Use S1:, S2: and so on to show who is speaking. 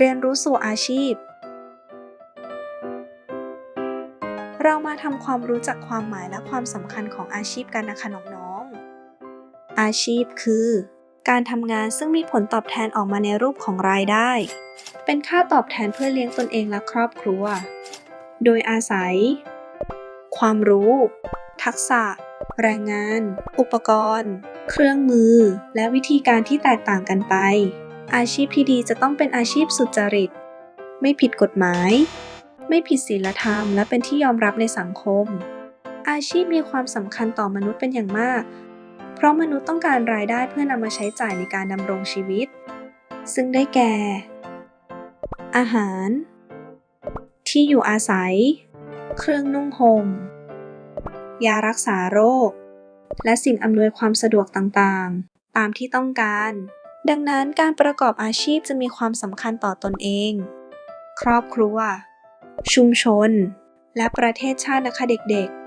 S1: เรียนรู้สู่อาชีพ เรามาทำความรู้จักความหมายและความสำคัญของอาชีพกันนะคะน้องๆ อาชีพคือ การทำงานซึ่งมีผลตอบแทนออกมาในรูปของรายได้ เป็นค่าตอบแทนเพื่อเลี้ยงตนเองและครอบครัว โดยอาศัย ความรู้ ทักษะ แรงงาน อุปกรณ์ เครื่องมือ และวิธีการที่แตกต่างกันไป อาชีพที่ดีจะต้องเป็นอาชีพสุจริต ไม่ผิดกฎหมาย ไม่ผิดศีลธรรม และเป็นที่ยอมรับในสังคม อาชีพมีความสำคัญต่อมนุษย์เป็นอย่างมาก เพราะมนุษย์ต้องการรายได้เพื่อนำมาใช้จ่ายในการดำรงชีวิต ซึ่งได้แก่ อาหาร ที่อยู่อาศัย เครื่องนุ่งห่ม ยารักษาโรค และสิ่งอำนวยความสะดวกต่างๆ ตามที่ต้องการ ดังนั้นการประกอบอาชีพจะมีความสำคัญต่อตนเอง ครอบครัว ชุมชน และประเทศชาตินะคะเด็กๆ